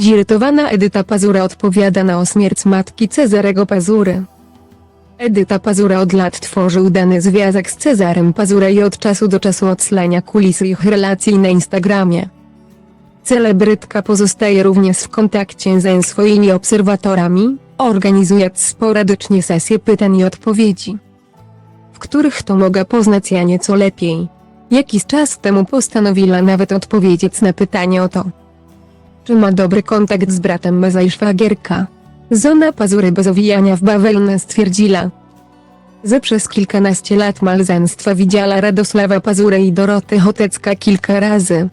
Zirytowana Edyta Pazura odpowiada na o śmierć matki Cezarego Pazury. Edyta Pazura od lat tworzy udany związek z Cezarem Pazura i od czasu do czasu odslania kulisy ich relacji na Instagramie. Celebrytka pozostaje również w kontakcie ze swoimi obserwatorami, organizując sporadycznie sesje pytań i odpowiedzi, w których to mogła poznać ja nieco lepiej. Jakiś czas temu postanowiła nawet odpowiedzieć na pytanie o to, czy ma dobry kontakt z bratem Meza i szwagierka. Zona Pazury bez owijania w bawełnę stwierdziła, że przez kilkanaście lat małżeństwa widziała Radosława Pazurę i Dorotę Chotecka kilka razy.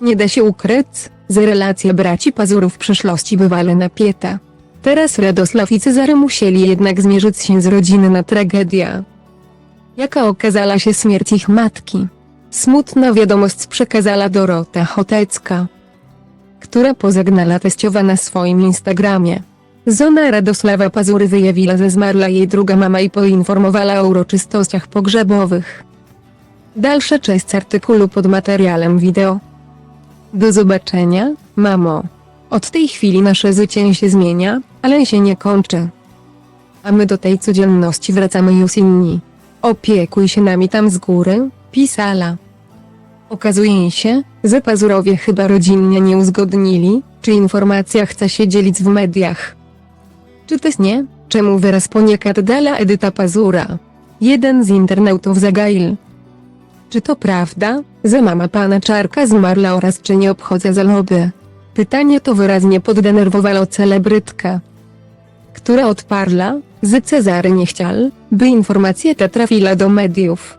Nie da się ukryć, że relacja braci Pazurów w przeszłości bywale napięta. Teraz Radosław i Cezary musieli jednak zmierzyć się z rodzinną tragedia. Jaka okazała się śmierć ich matki? Smutna wiadomość przekazała Dorota Chotecka, która pozagnała teściowa na swoim Instagramie. Zona Radosława Pazury wyjawiła, że zmarła jej druga mama i poinformowała o uroczystościach pogrzebowych. Dalsza część artykułu pod materiałem wideo. Do zobaczenia, mamo. Od tej chwili nasze życie się zmienia, ale się nie kończy. A my do tej codzienności wracamy już inni. Opiekuj się nami tam z góry, pisala. Okazuje się, że Pazurowie chyba rodzinnie nie uzgodnili, czy informacja chce się dzielić w mediach. Czy też nie? Czemu wyraz poniekad dala Edyta Pazura? Jeden z internautów zagail. Czy to prawda, że mama pana Czarka zmarła oraz czy nie obchodza zaloby? Pytanie to wyraźnie poddenerwowało celebrytkę, która odparła, że Cezary nie chciał, by informacja ta trafiła do mediów.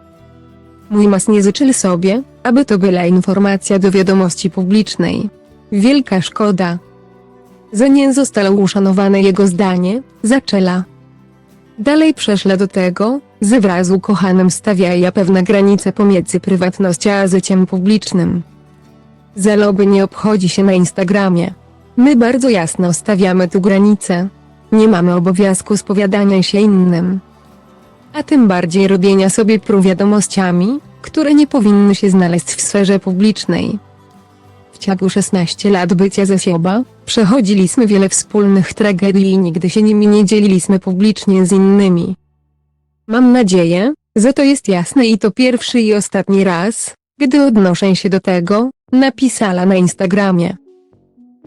Mój mas nie życzył sobie, aby to była informacja do wiadomości publicznej. Wielka szkoda. Że nie zostało uszanowane jego zdanie, zaczęła. Dalej przeszła do tego, że wraz z ukochanym stawia pewne granice pomiędzy prywatnością a życiem publicznym. Zaloby nie obchodzi się na Instagramie. My bardzo jasno stawiamy tu granice. Nie mamy obowiązku spowiadania się innym. A tym bardziej robienia sobie prób wiadomościami, które nie powinny się znaleźć w sferze publicznej. W ciągu 16 lat bycia ze Sioba, przechodziliśmy wiele wspólnych tragedii i nigdy się nimi nie dzieliliśmy publicznie z innymi. Mam nadzieję, że to jest jasne i to pierwszy i ostatni raz, gdy odnoszę się do tego, napisała na Instagramie.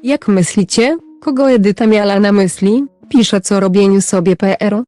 Jak myślicie, kogo Edyta miała na myśli? Pisze co robieniu sobie PR.